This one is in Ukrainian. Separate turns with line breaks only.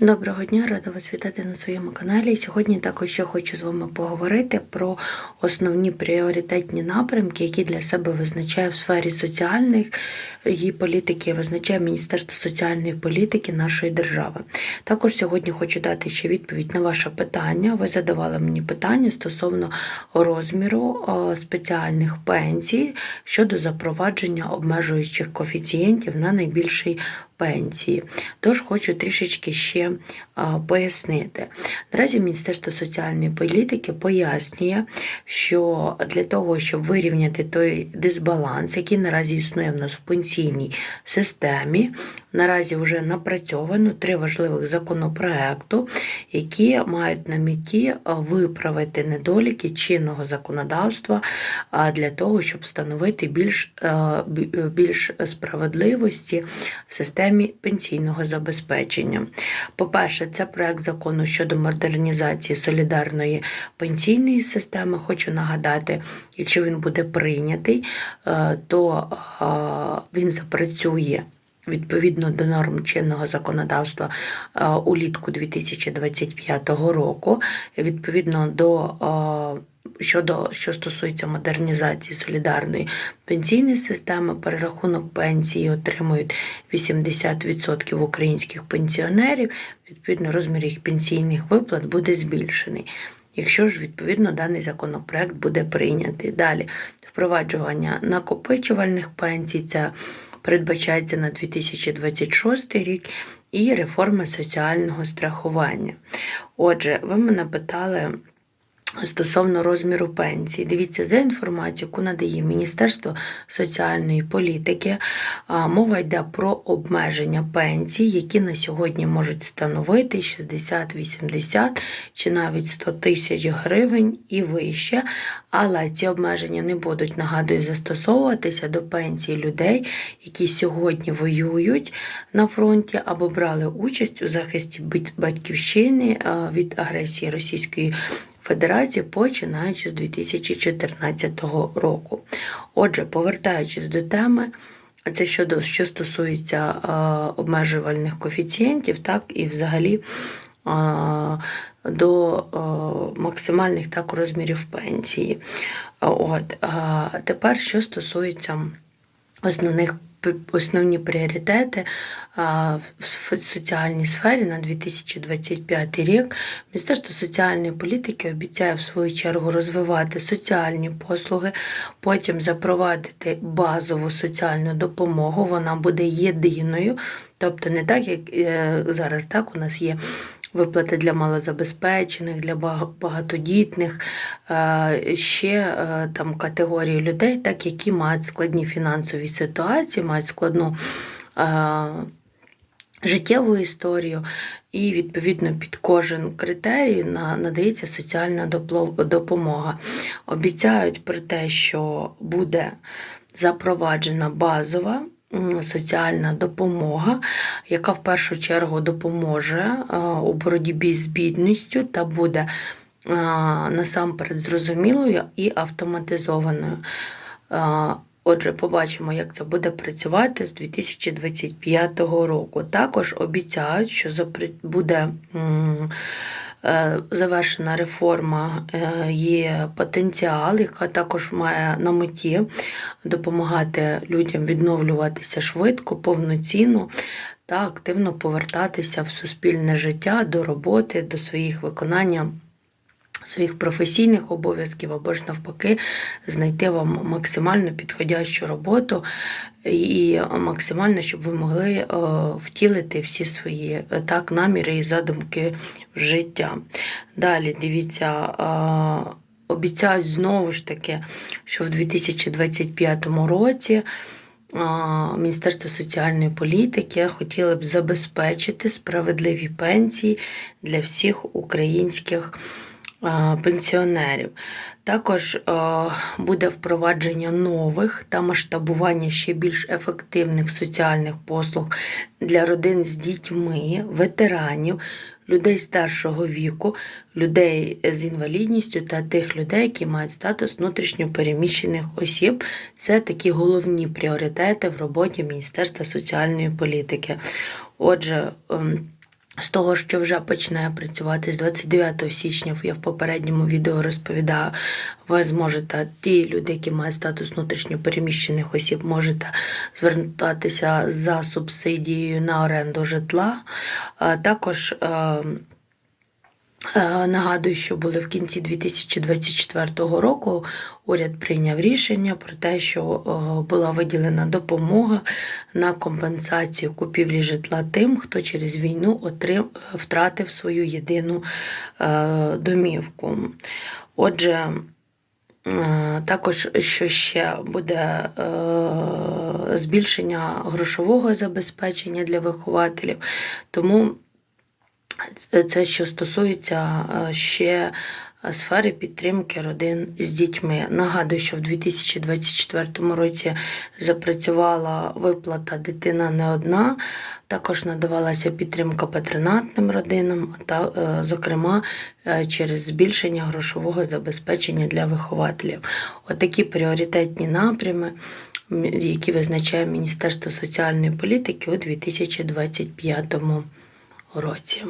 Доброго дня, рада вас вітати на своєму каналі. Сьогодні також ще хочу з вами поговорити про основні пріоритетні напрямки, які для себе визначає в сфері соціальної її політики, визначає Міністерство соціальної політики нашої держави. Також сьогодні хочу дати ще відповідь на ваше питання. Ви задавали мені питання стосовно розміру е, спеціальних пенсій щодо запровадження обмежуючих коефіцієнтів на найбільший пенсії. Тож хочу трішечки ще пояснити. Наразі Міністерство соціальної політики пояснює, що для того, щоб вирівняти той дисбаланс, який наразі існує в нас в пенсійній системі, наразі вже напрацьовано три важливих законопроекту, які мають на меті виправити недоліки чинного законодавства для того, щоб встановити більш, більш справедливості в системі пенсійного забезпечення. По-перше, це проект закону щодо модернізації солідарної пенсійної системи. Хочу нагадати, якщо він буде прийнятий, е, то е, він запрацює. Відповідно до норм чинного законодавства е, улітку 2025 року, відповідно до е, щодо що стосується модернізації солідарної пенсійної системи, перерахунок пенсії отримують 80% українських пенсіонерів. Відповідно, розмір їх пенсійних виплат буде збільшений. Якщо ж відповідно даний законопроект буде прийнятий. Далі впроваджування накопичувальних пенсій, це передбачається на 2026 рік, і реформа соціального страхування. Отже, ви мене питали. Стосовно розміру пенсії, дивіться за інформацією, яку надає Міністерство соціальної політики. Мова йде про обмеження пенсій, які на сьогодні можуть становити 60, 80 чи навіть 100 тисяч гривень і вище. Але ці обмеження не будуть, нагадую, застосовуватися до пенсій людей, які сьогодні воюють на фронті або брали участь у захисті батьківщини від агресії Російської Федерації, починаючи з 2014 року. Отже, повертаючись до теми, це щодо що стосується обмежувальних коефіцієнтів, так і взагалі до максимальних так розмірів пенсії. От, тепер, що стосується основних основні пріоритети в соціальній сфері на 2025 рік. Міністерство соціальної політики обіцяє в свою чергу розвивати соціальні послуги, потім запровадити базову соціальну допомогу. Вона буде єдиною, тобто не так, як е, зараз так у нас є. Виплати для малозабезпечених, для багатодітних, е, ще е, там категорії людей, так, які мають складні фінансові ситуації, мають складну е, життєву історію, і відповідно під кожен критерій надається соціальна допомога. Обіцяють про те, що буде запроваджена базова. Соціальна допомога, яка в першу чергу допоможе е, у боротьбі з бідністю та буде е, насамперед зрозумілою і автоматизованою. Е, Отже, побачимо, як це буде працювати з 2025 року. Також обіцяють, що буде завершена реформа е, є потенціал, яка також має на меті допомагати людям відновлюватися швидко, повноцінно та активно повертатися в суспільне життя до роботи, до своїх виконання своїх професійних обов'язків або ж навпаки знайти вам максимально підходящу роботу і максимально, щоб ви могли е, втілити всі свої е, так наміри і задумки в життя. Далі дивіться. е, Обіцяють знову ж таки, що в 2025 році Міністерство соціальної політики хотіло б забезпечити справедливі пенсії для всіх українських пенсіонерів. Також буде впровадження нових та масштабування ще більш ефективних соціальних послуг для родин з дітьми, ветеранів, людей старшого віку, людей з інвалідністю та тих людей, які мають статус внутрішньопереміщених осіб. Це такі головні пріоритети в роботі Міністерства соціальної політики. Отже, ем, з того, що вже починає працювати з 29 січня, я в попередньому відео розповідаю, ви зможете, ті люди, які мають статус внутрішньопереміщених осіб, можете звертатися за субсидією на оренду житла. Також е, Е, Нагадую, що були в кінці 2024 року. Уряд прийняв рішення про те, що е, була виділена допомога на компенсацію купівлі житла тим, хто через війну отрим... втратив свою єдину е, домівку. Отже, е, також що ще буде е, збільшення грошового забезпечення для вихователів. Тому це що стосується е, ще сфери підтримки родин з дітьми. Нагадую, що в 2024 році запрацювала виплата дитина не одна. Також надавалася підтримка патронатним родинам, та, е, зокрема, е, через збільшення грошового забезпечення для вихователів. Отакі пріоритетні напрями, які визначає Міністерство соціальної політики у 2025 році.